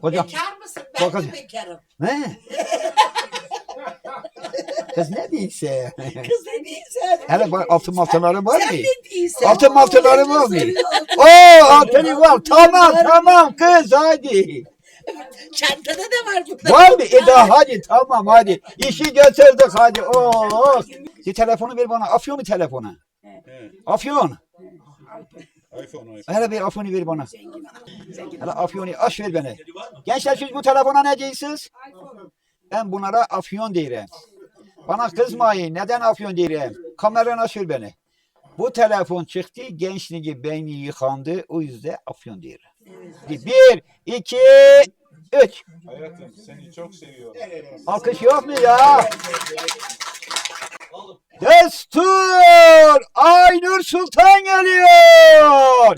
Kocam. Bekar mısın? Ben Bakın. de bekarım. Ne? Kız ne değilse. Kız ne değilsen. Hele bak altın maltaları var Sen mı? ne değilsen. Altın maltaları var mı? Oo altını var. Tamam tamam kız hadi. Çantada da var bunlar. Var mı? Eda hadi tamam hadi. İşi götürdük hadi. Oo. Bir telefonu ver bana. Afyon mu telefonu? He. Afyon. iPhone iPhone. Hele bir afyonu ver bana. Hele afyonu aç ver bana. Gençler siz bu telefona ne diyorsunuz? Ben bunlara afyon derim. Bana kızmayın. Neden afyon derim? Kameranı aç ver beni. Bu telefon çıktı. Gençliği beyni yıkandı. O yüzden afyon derim. Bir, iki, üç. Hayatım seni çok seviyorum. Alkış yok mu ya? Destur! Aynur Sultan geliyor!